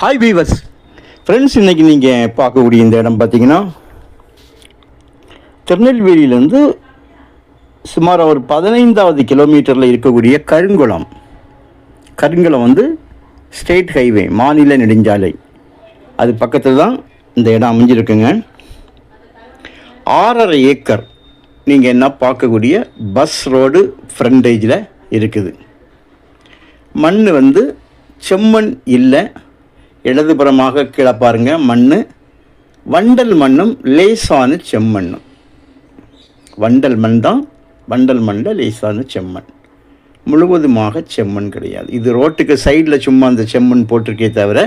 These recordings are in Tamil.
ஹாய் வீவர்ஸ் ஃப்ரெண்ட்ஸ் இன்றைக்கி நீங்கள் பார்க்கக்கூடிய இந்த இடம் பார்த்தீங்கன்னா திருநெல்வேலியிலேருந்து சுமார் ஒரு பதினைந்தாவது கிலோமீட்டரில் இருக்கக்கூடிய கருங்குளம். கருங்குளம் வந்து ஸ்டேட் ஹைவே மாநில நெடுஞ்சாலை. அது பக்கத்தில் தான் இந்த இடம் அமைஞ்சிருக்குங்க. ஆறரை ஏக்கர் நீங்கள் என்ன பார்க்கக்கூடிய பஸ் ரோடு ஃப்ரண்டேஜில் இருக்குது. மண் வந்து செம்மண் இல்லை இடதுபுறமாக கீழே பாருங்க மண் வண்டல் மண்ணும் லேசான செம்மண்ணும். வண்டல் மண் தான் வண்டல் மண்ணில் லேசான செம்மண். முழுவதுமாக செம்மண் கிடையாது. இது ரோட்டுக்கு சைடில் சும்மா அந்த செம்மண் போட்டிருக்கே தவிர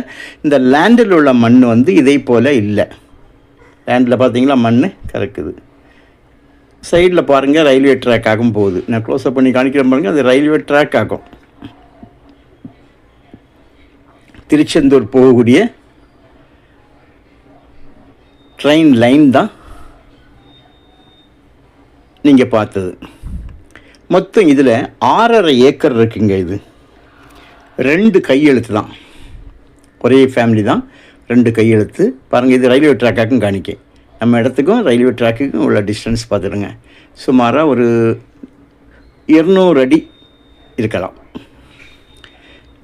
இந்த லேண்டில் உள்ள மண் வந்து இதே போல் இல்லை. லேண்டில் பார்த்தீங்களா மண் கறக்குது. சைடில் பாருங்கள் ரயில்வே ட்ராக் ஆகும் போகுது. நான் க்ளோஸ்அப் பண்ணி காணிக்கிறேன் பாருங்கள் அது ரயில்வே ட்ராக் ஆகும். திருச்செந்தூர் போகக்கூடிய ட்ரெயின் லைன் தான் நீங்கள் பார்த்தது. மொத்தம் இதில் ஆறரை ஏக்கர் இருக்குங்க இது. ரெண்டு கையெழுத்து தான். ஒரே ஃபேமிலி தான். ரெண்டு கையெழுத்து. பாருங்கள் இது ரயில்வே ட்ராக்காக்கும் காணிக்க. நம்ம இடத்துக்கும் ரயில்வே ட்ராக்குக்கும் உள்ள டிஸ்டன்ஸ் பார்த்துடுங்க. சுமாராக ஒரு இருநூறு அடி இருக்கலாம்.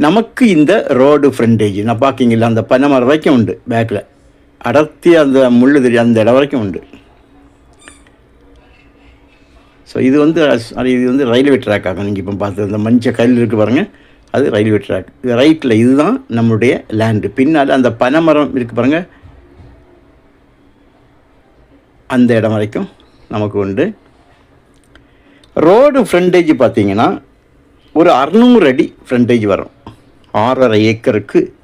நமக்கு இந்த ரோடு ஃப்ரண்டேஜ் நான் பார்க்கிங்கல்ல அந்த பனைமரம் வரைக்கும் உண்டு பேக்கில் அடர்த்தி அந்த முள்ளு தெரியும் அந்த இடம் வரைக்கும் உண்டு. ஸோ இது வந்து அது இது வந்து ரயில்வே ட்ராக் ஆகும். நீங்கள் இப்போ பார்த்து அந்த மஞ்சள் கல் இருக்குது பாருங்கள் அது ரயில்வே ட்ராக் இது ரைட்டில் இதுதான் நம்மளுடைய லேண்டு பின்னால் அந்த பனைமரம் இருக்குது பாருங்கள் அந்த இடம் வரைக்கும் நமக்கு உண்டு. ரோடு ஃப்ரண்டேஜ் பார்த்தீங்கன்னா ஒரு அறநூறு அடி ஃப்ரண்டேஜ் வரும். ஆறரை ஏக்கருக்கு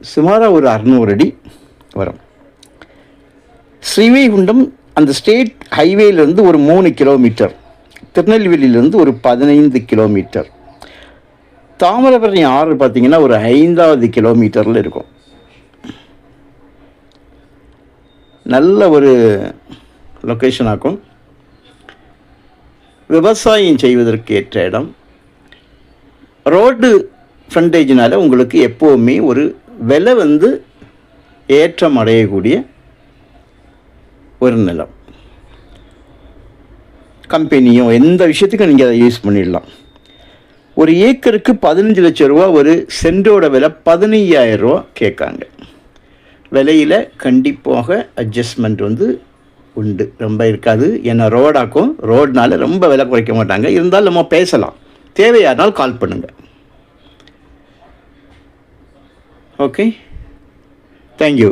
சுமாராக ஒரு அறநூறு அடி வரும். ஸ்ரீவைகுண்டம் அந்த ஸ்டேட் ஹைவேலேருந்து ஒரு மூணு கிலோமீட்டர் திருநெல்வேலியிலேருந்து ஒரு பதினைந்து கிலோமீட்டர். தாமிரபரணி ஆறு பார்த்தீங்கன்னா ஒரு ஐந்தாவது கிலோமீட்டரில் இருக்கும். நல்ல ஒரு லொக்கேஷன் ஆக்கும். விவசாயம் செய்வதற்கு ஏற்ற இடம். ரோடு ஃப்ரண்டேஜினால் உங்களுக்கு எப்போவுமே ஒரு விலை வந்து ஏற்றம் அடையக்கூடிய ஒரு நிலம். கம்பெனியோ எந்த விஷயத்துக்கும் நீங்கள் அதை யூஸ் பண்ணிடலாம். ஒரு ஏக்கருக்கு பதினஞ்சு லட்ச ரூபா ஒரு சென்டோட விலை பதினையாயிரம் ரூபா கேட்காங்க. விலையில் கண்டிப்பாக அட்ஜஸ்ட்மெண்ட் வந்து உண்டு. ரொம்ப இருக்காது. ஏன்னா ரோடாக்கும் ரோட்னால ரொம்ப விலை குறைக்க மாட்டாங்க. இருந்தாலும் நம்ம பேசலாம். தேவையானால் கால் பண்ணுங்கள் ഓക്കെ താങ്ക്